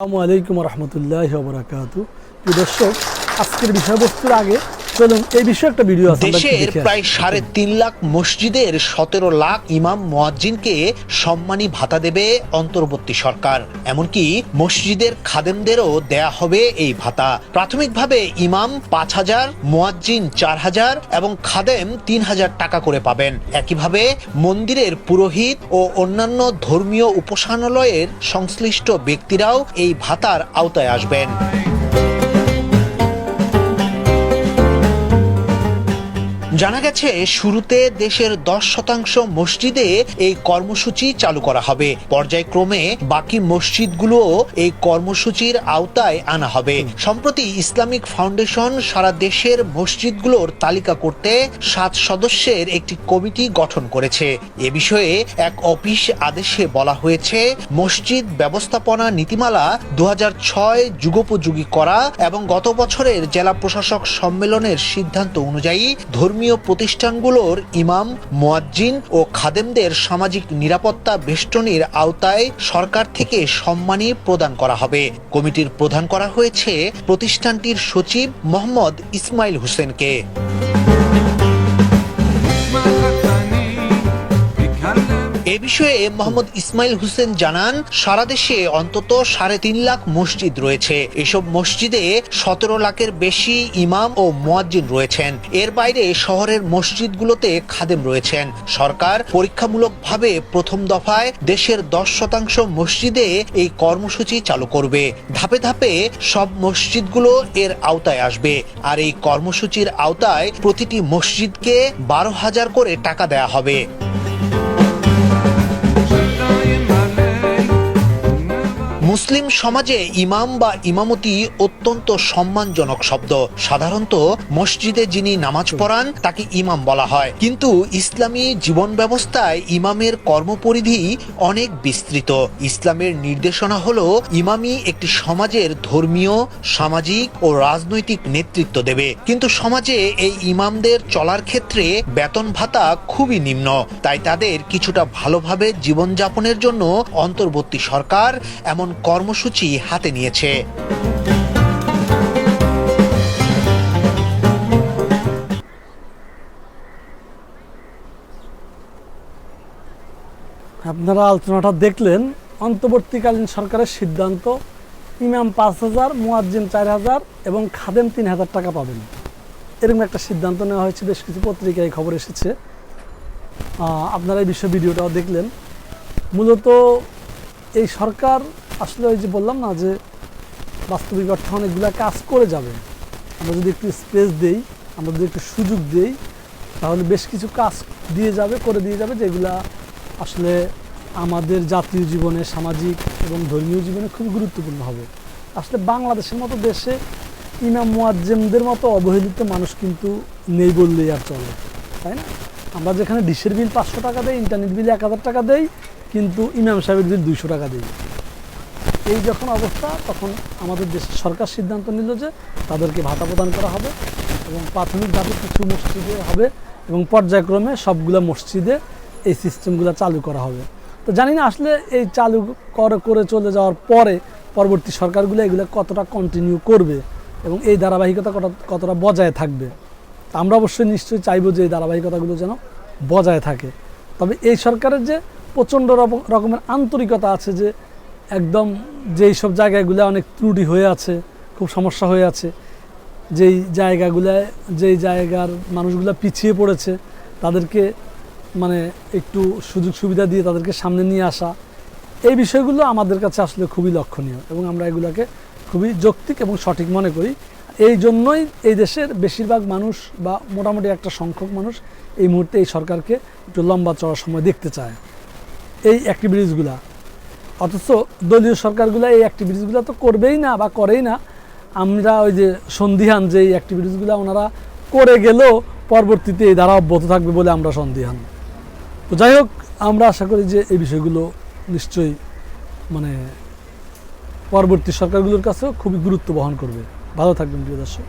আসসালামু আলাইকুম রহমতুল্লাহ বরাকাত দর্শক আজকের বিষয়বস্তুর আগে চলুন এই বিষয়ে একটা ভিডিও আছে দেশের প্রায় সাড়ে তিন লাখ মসজিদের সতেরো লাখ ইমাম মোয়াজ্জিনকে সম্মানী ভাতা দেবে অন্তর্বর্তী সরকার। এমনকি মসজিদের খাদেমদেরও দেয়া হবে এই ভাতা। প্রাথমিকভাবে ইমাম পাঁচ হাজার মোয়াজ্জিন চার হাজার এবং খাদেম তিন হাজার টাকা করে পাবেন। একইভাবে মন্দিরের পুরোহিত ও অন্যান্য ধর্মীয় উপাসনালয়ের সংশ্লিষ্ট ব্যক্তিরাও এই ভাতার আওতায় আসবেন। জানা গেছে, শুরুতে দেশের দশ শতাংশ মসজিদে এই কর্মসূচি চালু করা হবে। পর্যায়ক্রমে বাকি মসজিদগুলোও এই কর্মসূচির আওতায় আনা হবে। সম্প্রতি ইসলামিক ফাউন্ডেশন সারা দেশের মসজিদগুলোর তালিকা করতে সাত সদস্যের একটি কমিটি গঠন করেছে। এ বিষয়ে এক অফিস আদেশে বলা হয়েছে, মসজিদ ব্যবস্থাপনা নীতিমালা দু ছয় যুগোপযোগী করা এবং গত বছরের জেলা প্রশাসক সম্মেলনের সিদ্ধান্ত অনুযায়ী ধর্মীয় প্রতিষ্ঠানগুলোর ইমাম, মোয়াজ্জিন ও খাদেমদের সামাজিক নিরাপত্তা বেষ্টনীর আওতায় সরকার থেকে সম্মানী প্রদান করা হবে। কমিটির প্রধান করা হয়েছে প্রতিষ্ঠানটির সচিব মোহাম্মদ ইসমাইল হোসেনকে। এ বিষয়ে এম মোহাম্মদ ইসমাইল হোসেন জানান, সারা দেশে অন্তত সাড়ে তিন লাখ মসজিদ রয়েছে। এসব মসজিদে সতেরো লাখের বেশি ইমাম ও মোয়াজ্জিন রয়েছেন। এর বাইরে শহরের মসজিদগুলোতে খাদেম রয়েছেন। সরকার পরীক্ষামূলকভাবে প্রথম দফায় দেশের দশ শতাংশ মসজিদে এই কর্মসূচি চালু করবে। ধাপে ধাপে সব মসজিদগুলো এর আওতায় আসবে। আর এই কর্মসূচির আওতায় প্রতিটি মসজিদকে বারো হাজার করে টাকা দেয়া হবে। মুসলিম সমাজে ইমাম বা ইমামতি অত্যন্ত সম্মানজনক শব্দ। সাধারণত মসজিদে যিনি নামাজ পড়ান, তাকে ইমাম বলা হয়। কিন্তু ইসলামী জীবন ব্যবস্থায় ইমামের কর্মপরিধি অনেক বিস্তৃত। ইসলামের নির্দেশনা হলো, ইমামই একটি সমাজের ধর্মীয়, সামাজিক ও রাজনৈতিক নেতৃত্ব দেবে। কিন্তু সমাজে এই ইমামদের চলার ক্ষেত্রে বেতন ভাতা খুবই নিম্ন। তাই তাদের কিছুটা ভালোভাবে জীবনযাপনের জন্য অন্তর্বর্তী সরকার, এমন কর্মসূচি হাতে নিয়েছে। আপনারা আলোচনাটা দেখলেন, অন্তর্বর্তীকালীন সরকারের সিদ্ধান্ত, ইমাম পাঁচ হাজার, মুয়াজ্জিন চার হাজার এবং খাদেম তিন হাজার টাকা পাবেন। এরকম একটা সিদ্ধান্ত নেওয়া হয়েছে, বেশ কিছু পত্রিকায় খবর এসেছে। আপনারা এই বিষয়ে ভিডিওটাও দেখলেন। মূলত এই সরকার আসলে ওই যে বললাম না যে বাস্তবিক অর্থে অনেকগুলা কাজ করে যাবে। আমরা যদি একটু স্পেস দেই, আমরা যদি একটু সুযোগ দেই, তাহলে বেশ কিছু কাজ দিয়ে যাবে, করে দিয়ে যাবে, যেগুলা আসলে আমাদের জাতীয় জীবনে, সামাজিক এবং ধর্মীয় জীবনে খুব গুরুত্বপূর্ণ হবে। আসলে বাংলাদেশের মতো দেশে ইমাম মুয়াজ্জেমদের মতো অবহেলিত মানুষ কিন্তু নেই বললেই আর চলে, তাই না? আমরা যেখানে ডিশের বিল পাঁচশো টাকা দেই ইন্টারনেট বিল এক হাজার টাকা দেই, কিন্তু ইমাম সাহেবের বিল দুইশো টাকা দেই। এই যখন অবস্থা, তখন আমাদের দেশের সরকার সিদ্ধান্ত নিল যে তাদেরকে ভাতা প্রদান করা হবে এবং প্রাথমিকভাবে কিছু মসজিদে হবে এবং পর্যায়ক্রমে সবগুলো মসজিদে এই সিস্টেমগুলো চালু করা হবে। তো জানি না আসলে এই চালু করে চলে যাওয়ার পরে পরবর্তী সরকারগুলো এগুলো কতটা কন্টিনিউ করবে এবং এই ধারাবাহিকতা কত- কতটা বজায় থাকবে। আমরা অবশ্যই নিশ্চয়ই চাইব যে এই ধারাবাহিকতাগুলো যেন বজায় থাকে। তবে এই সরকারের যে প্রচণ্ড রকম- রকমের আন্তরিকতা আছে যে একদম যেই সব জায়গাগুলো অনেক ত্রুটি হয়ে আছে, খুব সমস্যা হয়ে আছে, যেই জায়গাগুলায় যেই জায়গার মানুষগুলো পিছিয়ে পড়েছে, তাদেরকে মানে একটু সুযোগ সুবিধা দিয়ে তাদেরকে সামনে নিয়ে আসা, এই বিষয়গুলো আমাদের কাছে আসলে খুবই লক্ষণীয় এবং আমরা এগুলোকে খুবই যৌক্তিক এবং সঠিক মনে করি। এই জন্যই এই দেশের বেশিরভাগ মানুষ বা মোটামুটি একটা সংখ্যক মানুষ এই মুহূর্তে এই সরকারকে একটু লম্বা চড়ার সময় দেখতে চায়। এই অ্যাক্টিভিটিসগুলা অথচ দলীয় সরকারগুলো এই অ্যাক্টিভিটিসগুলো তো করবেই না বা করেই না। আমরা ওই যে সন্দিহান যে এই অ্যাক্টিভিটিসগুলো ওনারা করে গেলেও পরবর্তীতে এই ধারা অব্যাহত থাকবে বলে আমরা সন্দিহান তো যাই হোক, আমরা আশা করি যে এই বিষয়গুলো নিশ্চয়ই মানে পরবর্তী সরকারগুলোর কাছেও খুবই গুরুত্ব বহন করবে। ভালো থাকবেন প্রিয় দর্শক।